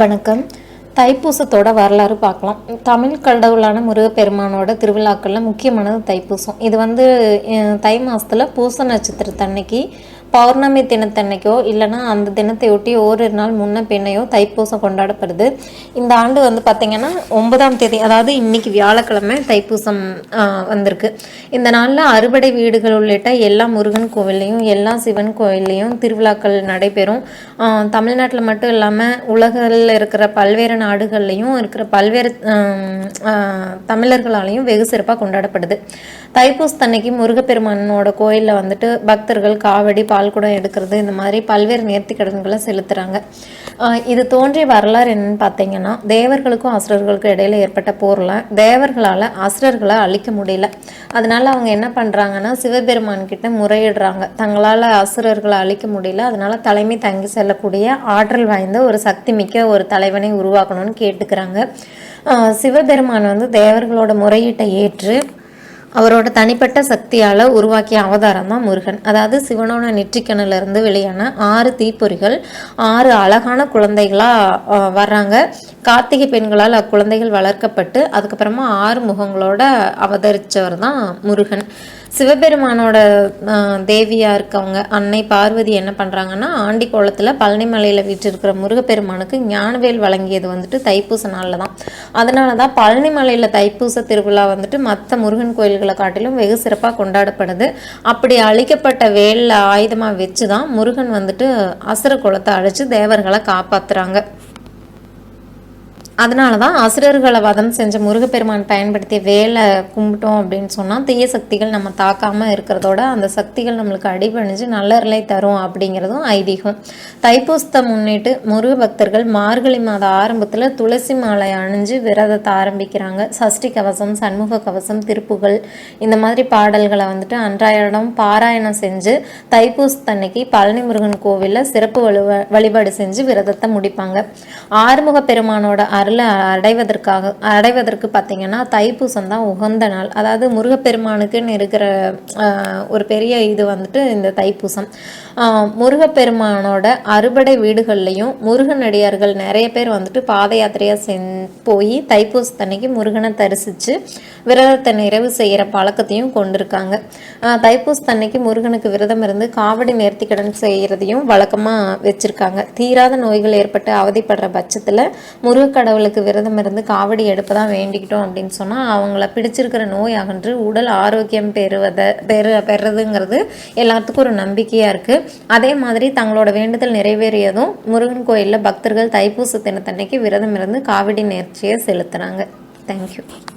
வணக்கம். தைப்பூசத்தோட வரலாறு பார்க்கலாம். தமிழ் கடவுளான முருகப்பெருமானோட திருவிழாக்களில் முக்கியமானது தைப்பூசம். இது வந்து தை மாதத்தில் பூச நட்சத்திரத்தன்னைக்கு பௌர்ணமி தினத்தன்னைக்கோ இல்லைனா அந்த தினத்தை ஒட்டி ஓரிரு நாள் முன்ன பின்னையோ தைப்பூசம் கொண்டாடப்படுது. இந்த ஆண்டு வந்து பார்த்திங்கன்னா ஒன்பதாம் தேதி அதாவது இன்னைக்கு வியாழக்கிழமை தைப்பூசம் வந்திருக்கு. இந்த நாளில் அறுபடை வீடுகள் உள்ளிட்ட எல்லா முருகன் கோவில்லையும் எல்லா சிவன் கோவில்லையும் திருவிழாக்கள் நடைபெறும். தமிழ்நாட்டில் மட்டும் இல்லாமல் உலகில் இருக்கிற பல்வேறு நாடுகள்லையும் இருக்கிற பல்வேறு தமிழர்களாலையும் வெகு சிறப்பாக கொண்டாடப்படுது. தைப்பூசத்தன்னைக்கு முருகப்பெருமானோட கோயிலில் வந்துட்டு பக்தர்கள் காவடி பால்குடம் எடுக்கிறது இந்த மாதிரி பல்வேறு நேர்த்திக்கடன்களை செலுத்துகிறாங்க இது தோன்றிய வரலாறு என்னன்னு பார்த்தீங்கன்னா தேவர்களுக்கும் அசுரர்களுக்கும் இடையில ஏற்பட்ட போரில் தேவர்களால் அசுரர்களை அழிக்க முடியல. அதனால் அவங்க என்ன பண்ணுறாங்கன்னா சிவபெருமான் கிட்ட முறையிடுறாங்க. தங்களால் அசுரர்களை அழிக்க முடியல அதனால் தலைமை தங்கி செல்லக்கூடிய ஆற்றல் வாய்ந்த ஒரு சக்தி மிக்க ஒரு தலைவனை உருவாக்கணும்னு கேட்டுக்கிறாங்க. சிவபெருமான் வந்து தேவர்களோட முறையீட்டை ஏற்று அவரோட தனிப்பட்ட சக்தியால் உருவாக்கிய அவதாரம் தான் முருகன். அதாவது சிவனோட நெற்றிக்கணிலிருந்து வெளியான ஆறு தீப்பொறிகள் ஆறு அழகான குழந்தைகளாக வர்றாங்க. கார்த்திகை பெண்களால் அக்குழந்தைகள் வளர்க்கப்பட்டு அதுக்கப்புறமா ஆறு முகங்களோட அவதரித்தவர் தான் முருகன். சிவபெருமானோட தேவியாக இருக்கவங்க அன்னை பார்வதி என்ன பண்ணுறாங்கன்னா ஆண்டி கோலத்தில் பழனி மலையில் வீற்றிருக்கிற முருகப்பெருமானுக்கு ஞானவேல் வழங்கியது வந்துட்டு தைப்பூச நாளில் தான். அதனால தான் பழனி மலையில் தைப்பூச திருவிழா வந்துட்டு மற்ற முருகன் கோயில்களை காட்டிலும் வெகு சிறப்பாக கொண்டாடப்படுது. அப்படி அழிக்கப்பட்ட வேலில் ஆயுதமாக வச்சு தான் முருகன் வந்துட்டு அசுர குலத்தை அழித்து தேவர்களை காப்பாற்றுறாங்க அதனால தான் அசுரர்களை வதம் செஞ்ச முருகப்பெருமான் பயன்படுத்திய வேலை கும்பிட்டோம் அப்படின்னு சொன்னால் தீய சக்திகள் நம்ம தாக்காமல் இருக்கிறதோட அந்த சக்திகள் நம்மளுக்கு அடிபணிஞ்சு நல்லர்லை தரும் அப்படிங்கிறதும் ஐதீகம். தைப்பூசத்தை முன்னிட்டு முருக பக்தர்கள் மார்கழி மாத ஆரம்பத்தில் துளசி மாலை அணிஞ்சு விரதத்தை ஆரம்பிக்கிறாங்க. சஷ்டி கவசம் சண்முக கவசம் திருப்புகள் இந்த மாதிரி பாடல்களை வந்துட்டு அன்றாடம் பாராயணம் செஞ்சு தைப்பூசத்தன்னைக்கு பழனி முருகன் கோவிலில் சிறப்பு வழிபாடு செஞ்சு விரதத்தை முடிப்பாங்க. ஆறுமுக பெருமானோட அருளை அடைவதற்காக அடைவதற்கு பார்த்திங்கன்னா தைப்பூசம் தான் உகந்த நாள். அதாவது முருகப்பெருமானுக்குன்னு இருக்கிற ஒரு பெரிய இது வந்துட்டு இந்த தைப்பூசம். முருகப்பெருமானோட அறுபடை வீடுகள்லையும் முருகனடியார்கள் நிறைய பேர் வந்துட்டு பாத யாத்திரையாக சென் போய் தைப்பூசத்தன்னைக்கு முருகனை தரிசித்து விரதத்தை நிறைவு செய்கிற பழக்கத்தையும் கொண்டிருக்காங்க. ஆஹ், தைப்பூசத்தன்னைக்கு முருகனுக்கு விரதம் இருந்து காவடி நேர்த்திக்கடன் செய்கிறதையும் வழக்கமாக வச்சுருக்காங்க. தீராத நோய்கள் ஏற்பட்டு அவதிப்படுற பட்சத்தில் முருகக்கடவுளுக்கு விரதம் இருந்து காவடி எடுப்பதான் வேண்டிக்கிட்டோம் அப்படின்னு சொன்னால் அவங்கள பிடிச்சிருக்கிற நோய் அகன்று உடல் ஆரோக்கியம் பெறுவதை பெறு பெறுறதுங்கிறது எல்லாத்துக்கும் ஒரு நம்பிக்கையாக இருக்குது அதே மாதிரி தங்களோட வேண்டுதல் நிறைவேறியதும் முருகன் கோயிலில் பக்தர்கள் தைப்பூச தினத்தன்னைக்கு விரதம் இருந்து காவடி நேர்ச்சியை செலுத்துகிறாங்க தேங்க்யூ